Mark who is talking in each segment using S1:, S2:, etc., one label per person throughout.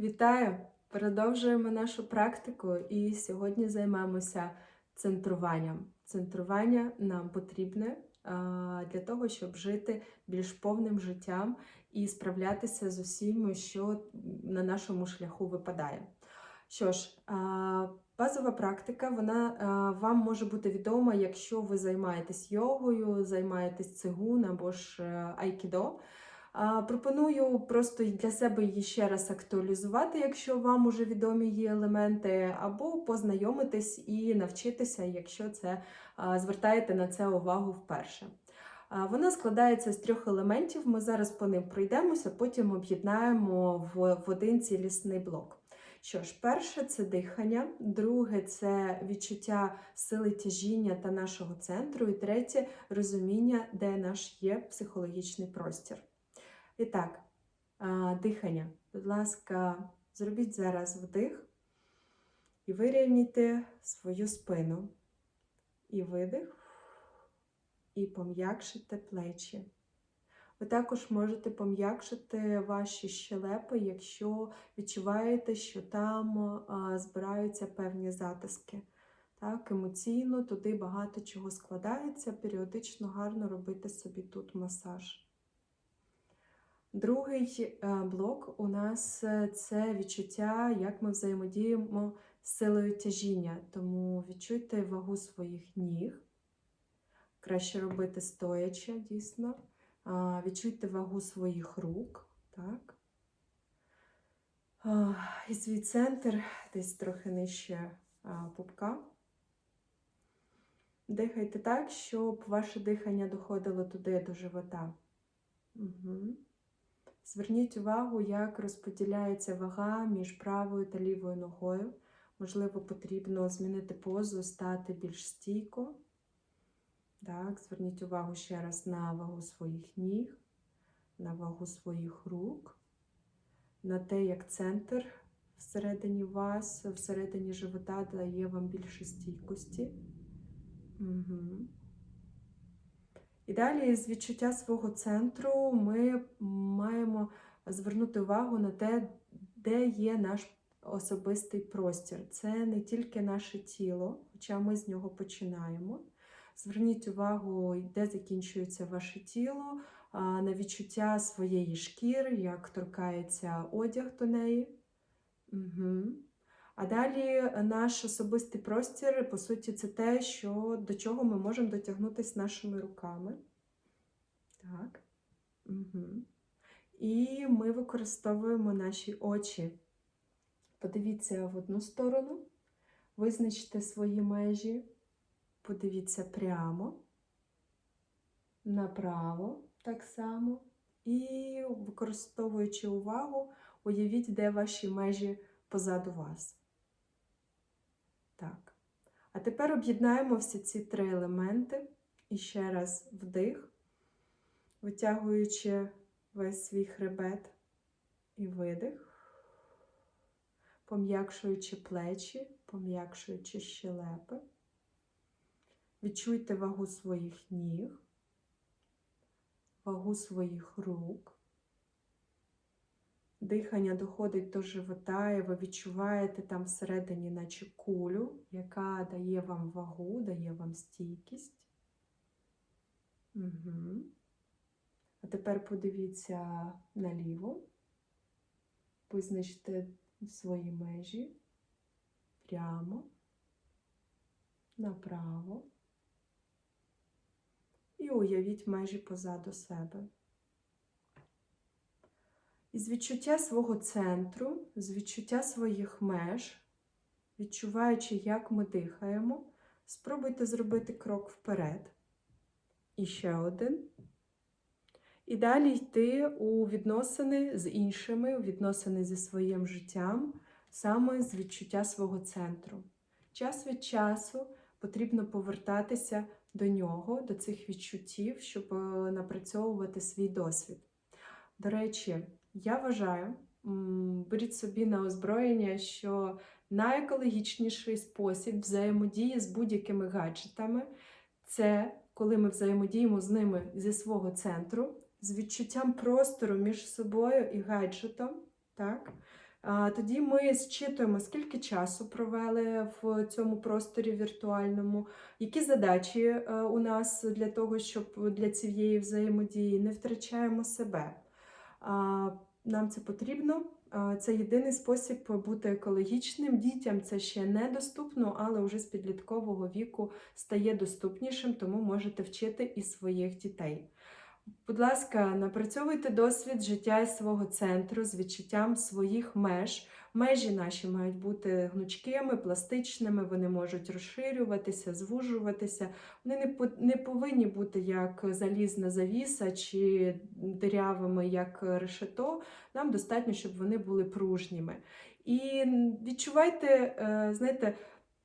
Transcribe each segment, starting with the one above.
S1: Вітаю! Продовжуємо нашу практику і сьогодні займемося центруванням. Центрування нам потрібне для того, щоб жити більш повним життям і справлятися з усім, що на нашому шляху випадає. Що ж, базова практика вона вам може бути відома, якщо ви займаєтесь йогою, займаєтесь цигун або ж е, айкідо. Пропоную просто для себе її ще раз актуалізувати, якщо вам уже відомі її елементи, або познайомитись і навчитися, якщо це звертаєте на це увагу вперше. Вона складається з трьох елементів. Ми зараз по ним пройдемося, потім об'єднаємо в один цілісний блок. Що ж, перше це дихання, друге це відчуття сили тяжіння та нашого центру, і третє розуміння, де наш є психологічний простір. І так, дихання. Будь ласка, зробіть зараз вдих і вирівняйте свою спину. І видих, і пом'якшите плечі. Ви також можете пом'якшити ваші щелепи, якщо відчуваєте, що там збираються певні затиски. Так, емоційно туди багато чого складається, періодично гарно робити собі тут масаж. Другий е, блок у нас е, це відчуття, як ми взаємодіємо з силою тяжіння. Тому відчуйте вагу своїх ніг. Краще робити стоячи, дійсно. Відчуйте вагу своїх рук. Так. І свій центр десь трохи нижче пупка. Дихайте так, щоб ваше дихання доходило туди до живота. Угу. Зверніть увагу, як розподіляється вага між правою та лівою ногою. Можливо, потрібно змінити позу, стати більш стійко. Так, Зверніть увагу ще раз на вагу своїх ніг, на вагу своїх рук, на те, як центр всередині вас, всередині живота дає вам більше стійкості. Угу. І далі з відчуття свого центру ми маємо звернути увагу на те, де є наш особистий простір. Це не тільки наше тіло, хоча ми з нього починаємо. Зверніть увагу, де закінчується ваше тіло, на відчуття своєї шкіри, як торкається одяг до неї. Угу. А далі наш особистий простір, по суті, це те, що, до чого ми можемо дотягнутися нашими руками. Так. Угу. І ми використовуємо наші очі. Подивіться в одну сторону, визначте свої межі, подивіться прямо, направо так само. І, використовуючи увагу, уявіть, де ваші межі позаду вас. Так. А тепер об'єднаємо всі ці три елементи. І ще раз вдих, витягуючи весь свій хребет і видих, пом'якшуючи плечі, пом'якшуючи щелепи. Відчуйте вагу своїх ніг, вагу своїх рук. Дихання доходить до живота, і ви відчуваєте там всередині, наче кулю, яка дає вам вагу, дає вам стійкість. Угу. А тепер подивіться наліво, визначте свої межі прямо, направо. І уявіть межі позаду себе. Із відчуття свого центру, з відчуття своїх меж, відчуваючи, як ми дихаємо, спробуйте зробити крок вперед. І ще один. І далі йти у відносини з іншими, у відносини зі своїм життям, саме з відчуття свого центру. Час від часу потрібно повертатися до нього, до цих відчуттів, щоб напрацьовувати свій досвід. До речі, я вважаю, беріть собі на озброєння, що найекологічніший спосіб взаємодії з будь-якими гаджетами це коли ми взаємодіємо з ними зі свого центру, з відчуттям простору між собою і гаджетом. Так? Тоді ми зчитуємо, скільки часу провели в цьому просторі віртуальному, які задачі е, у нас для того, щоб для цієї взаємодії не втрачаємо себе. Нам це потрібно. Це єдиний спосіб бути екологічним. Дітям це ще недоступно, але вже з підліткового віку стає доступнішим, тому можете вчити і своїх дітей. Будь ласка, напрацьовуйте досвід життя із свого центру з відчуттям своїх меж. Межі наші мають бути гнучкими, пластичними, вони можуть розширюватися, звужуватися. Вони не, по- не повинні бути як залізна завіса чи дирявими, як решето. Нам достатньо, щоб вони були пружніми. І відчувайте, е, знаєте,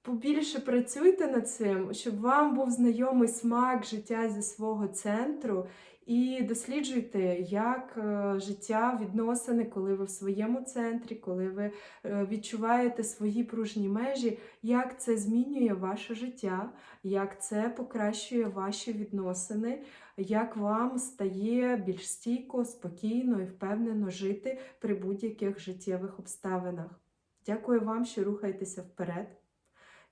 S1: побільше працюйте над цим, щоб вам був знайомий смак життя зі свого центру. І досліджуйте, як е, життя, відносини, коли ви в своєму центрі, коли ви е, відчуваєте свої пружні межі, як це змінює ваше життя, як це покращує ваші відносини, як вам стає більш стійко, спокійно і впевнено жити при будь-яких життєвих обставинах. Дякую вам, що рухаєтеся вперед.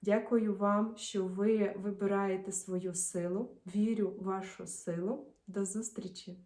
S1: Дякую вам, що ви вибираєте свою силу. Вірю в вашу силу. До зустрічі!